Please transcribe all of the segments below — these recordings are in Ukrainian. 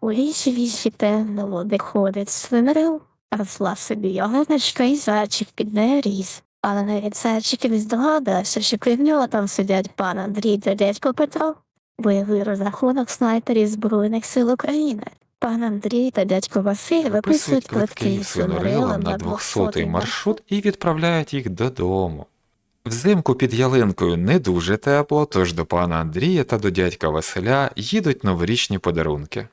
У лісі вісі темно де ходить свинарил, росла собі ягодочка і зайчик під нею ріс. Але навіть зайчик не здогадався, що крім нього там сидять пан Андрій та дядько Петро. Бойовий розрахунок снайперів Збройних сил України. Пан Андрій та дядько Василь виписують квитки із свинарилом на 200 маршрут і відправляють їх додому. Взимку під ялинкою не дуже тепло, тож до пана Андрія та до дядька Василя їдуть новорічні подарунки.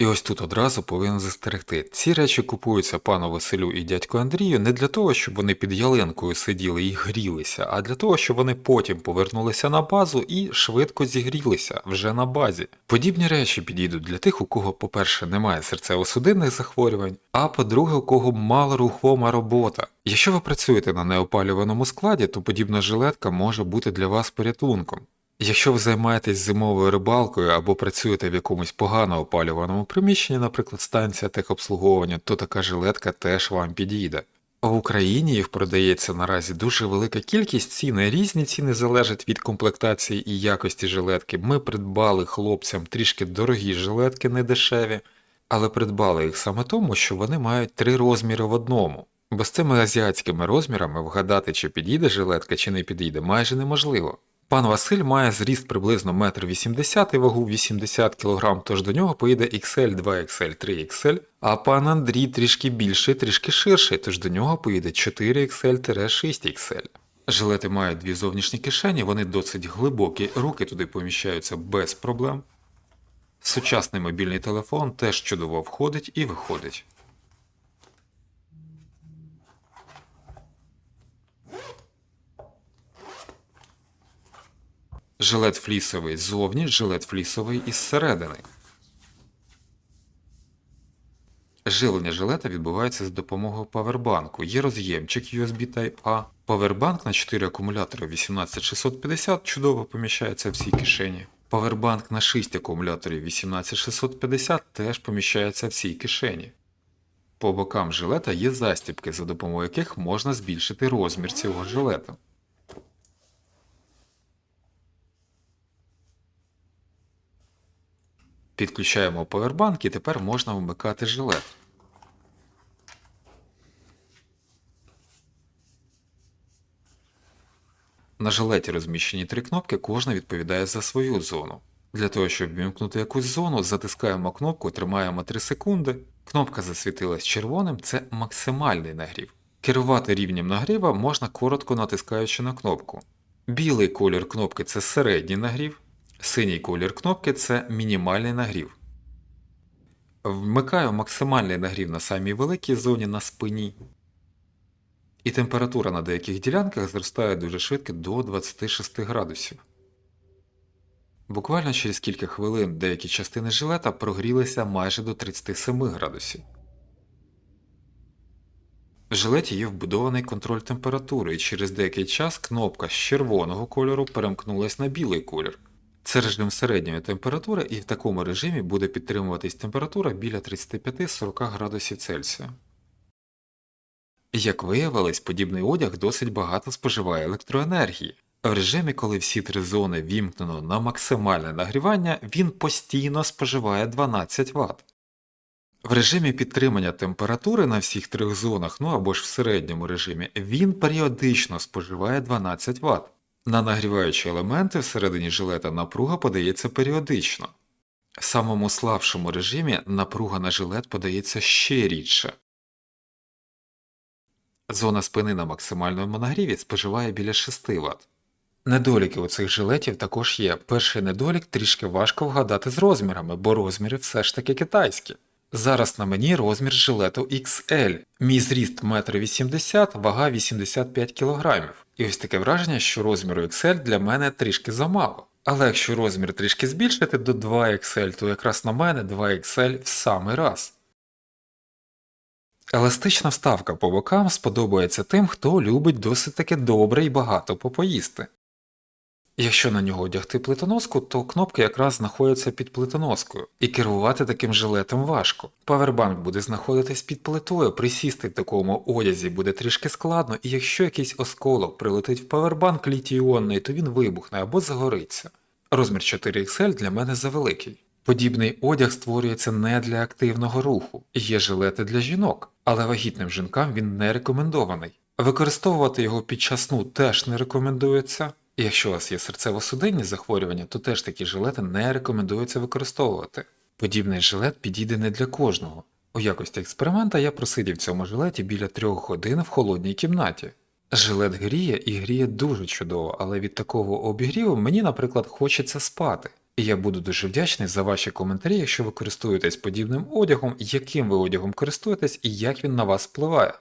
І ось тут одразу повинен застерегти. Ці речі купуються пану Василю і дядьку Андрію не для того, щоб вони під ялинкою сиділи і грілися, а для того, щоб вони потім повернулися на базу і швидко зігрілися вже на базі. Подібні речі підійдуть для тих, у кого, по-перше, немає серцево-судинних захворювань, а по-друге, у кого мало рухома робота. Якщо ви працюєте на неопалюваному складі, то подібна жилетка може бути для вас порятунком. Якщо ви займаєтесь зимовою рибалкою або працюєте в якомусь погано опалюваному приміщенні, наприклад, станція техобслуговування, то така жилетка теж вам підійде. В Україні їх продається наразі дуже велика кількість ціни. Різні ціни залежать від комплектації і якості жилетки. Ми придбали хлопцям трішки дорогі жилетки, не дешеві, але придбали їх саме тому, що вони мають три розміри в одному.О з цими азіатськими розмірами вгадати, чи підійде жилетка, чи не підійде, майже неможливо. Пан Василь має зріст приблизно 1,80 м і вагу 80 кг, тож до нього поїде XL, 2XL, 3XL, а пан Андрій трішки більший, трішки ширший, тож до нього поїде 4XL-6XL. Жилети мають дві зовнішні кишені, вони досить глибокі, руки туди поміщаються без проблем. Сучасний мобільний телефон теж чудово входить і виходить. Жилет флісовий ззовні, жилет флісовий із середини. Живлення жилета відбувається за допомогою павербанку. Є роз'ємчик USB Type-A. Павербанк на 4 акумулятори 18650 чудово поміщається в цій кишені. Павербанк на 6 акумуляторів 18650 теж поміщається в цій кишені. По бокам жилета є застібки, за допомогою яких можна збільшити розмір цього жилета. Підключаємо повербанк і тепер можна вмикати жилет. На жилеті розміщені три кнопки, кожна відповідає за свою зону. Для того, щоб вімкнути якусь зону, затискаємо кнопку, тримаємо 3 секунди. Кнопка засвітилась червоним це максимальний нагрів. Керувати рівнем нагріва можна коротко натискаючи на кнопку. Білий колір кнопки це середній нагрів, Синій колір кнопки це мінімальний нагрів. Вмикаю максимальний нагрів на самій великій зоні на спині. І температура на деяких ділянках зростає дуже швидко до 26 градусів. Буквально через кілька хвилин деякі частини жилета прогрілися майже до 37 градусів. В жилеті є вбудований контроль температури, і через деякий час кнопка з червоного кольору перемкнулась на білий колір. Це режим середньої температури, і в такому режимі буде підтримуватись температура біля 35-40 градусів Цельсія. Як виявилось, подібний одяг досить багато споживає електроенергії. В режимі, коли всі три зони вімкнено на максимальне нагрівання, він постійно споживає 12 Вт. В режимі підтримання температури на всіх трьох зонах, ну або ж в середньому режимі, він періодично споживає 12 Вт. На нагріваючі елементи всередині жилета напруга подається періодично. В самому слабшому режимі напруга на жилет подається ще рідше. Зона спини на максимальному нагріві споживає біля 6 Вт. Недоліки у цих жилетів також є. Перший недолік трішки важко вгадати з розмірами, бо розміри все ж таки китайські. Зараз на мені розмір жилету XL, мій зріст 1,80 м, вага 85 кг. І ось таке враження, що розміру XL для мене трішки замало. Але якщо розмір трішки збільшити до 2XL, то якраз на мене 2XL в самий раз. Еластична вставка по бокам сподобається тим, хто любить досить таки добре і багато попоїсти. Якщо на нього одягти плитоноску, то кнопки якраз знаходяться під плитоноскою, і керувати таким жилетом важко. Павербанк буде знаходитись під плитою, присісти в такому одязі буде трішки складно, і якщо якийсь осколок прилетить в павербанк літій-іонний, то він вибухне або загориться. Розмір 4XL для мене завеликий. Подібний одяг створюється не для активного руху, є жилети для жінок, але вагітним жінкам він не рекомендований. Використовувати його під час сну теж не рекомендується. Якщо у вас є серцево-судинні захворювання, то теж такі жилети не рекомендується використовувати. Подібний жилет підійде не для кожного. У якості експеримента я просидів в цьому жилеті біля трьох годин в холодній кімнаті. Жилет гріє і гріє дуже чудово, але від такого обігріву мені, наприклад, хочеться спати. І я буду дуже вдячний за ваші коментарі, якщо ви користуєтесь подібним одягом, яким ви одягом користуєтесь і як він на вас впливає.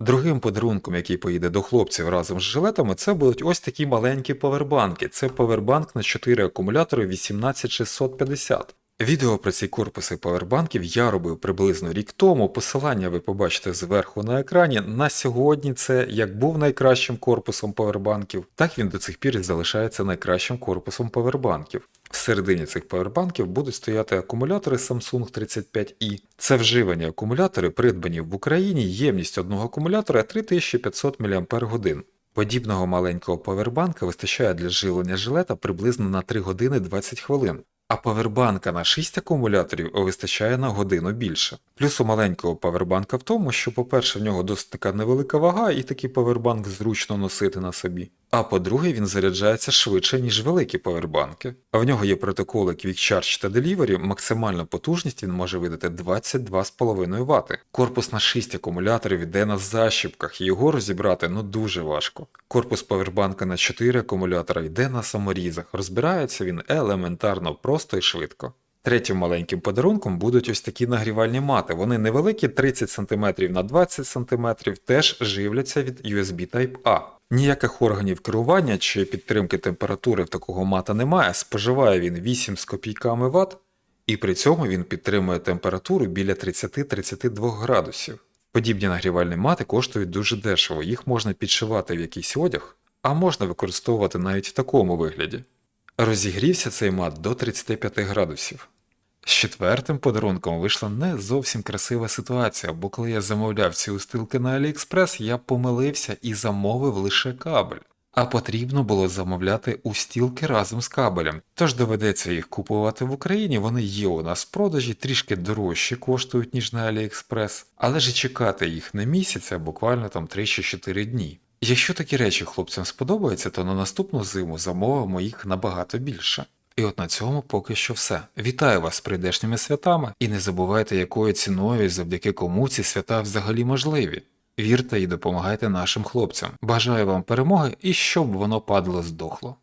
Другим подарунком, який поїде до хлопців разом з жилетами, це будуть ось такі маленькі павербанки. Це павербанк на 4 акумулятори 18650. Відео про ці корпуси павербанків я робив приблизно рік тому. Посилання ви побачите зверху на екрані. На сьогодні це як був найкращим корпусом павербанків, так він до цих пір і залишається найкращим корпусом павербанків. Всередині цих павербанків будуть стояти акумулятори Samsung 35i. Це вживані акумулятори, придбані в Україні, ємність одного акумулятора 3500 мАч. Подібного маленького павербанка вистачає для живлення жилета приблизно на 3 години 20 хвилин. А павербанка на 6 акумуляторів вистачає на годину більше. Плюс у маленького павербанка в тому, що, по-перше, в нього досить така невелика вага, і такий павербанк зручно носити на собі. А по-друге, він заряджається швидше, ніж великі павербанки. А в нього є протоколи Quick Charge та Delivery, максимальну потужність він може видати 22,5 Вт. Корпус на 6 акумуляторів іде на защіпках, і його розібрати ну дуже важко. Корпус павербанка на 4 акумулятора йде на саморізах, розбирається він елементарно просто і швидко. Третім маленьким подарунком будуть ось такі нагрівальні мати. Вони невеликі 30 см на 20 см, теж живляться від USB Type-A. Ніяких органів керування чи підтримки температури в такого мата немає. Споживає він 8 з копійками Вт, і при цьому він підтримує температуру біля 30-32 градусів. Подібні нагрівальні мати коштують дуже дешево, їх можна підшивати в якийсь одяг, а можна використовувати навіть в такому вигляді. Розігрівся цей мат до 35 градусів. З четвертим подарунком вийшла не зовсім красива ситуація, бо коли я замовляв ці устилки на AliExpress, я помилився і замовив лише кабель. А потрібно було замовляти устілки разом з кабелем. Тож доведеться їх купувати в Україні, вони є у нас в продажі, трішки дорожче коштують, ніж на AliExpress, але ж чекати їх не місяць, а буквально там 3 4 дні. Якщо такі речі хлопцям сподобаються, то на наступну зиму замовимо їх набагато більше. І от на цьому поки що все. Вітаю вас з прийдешніми святами і не забувайте, якою ціною і завдяки кому ці свята взагалі можливі. Вірте і допомагайте нашим хлопцям. Бажаю вам перемоги і щоб воно падло здохло.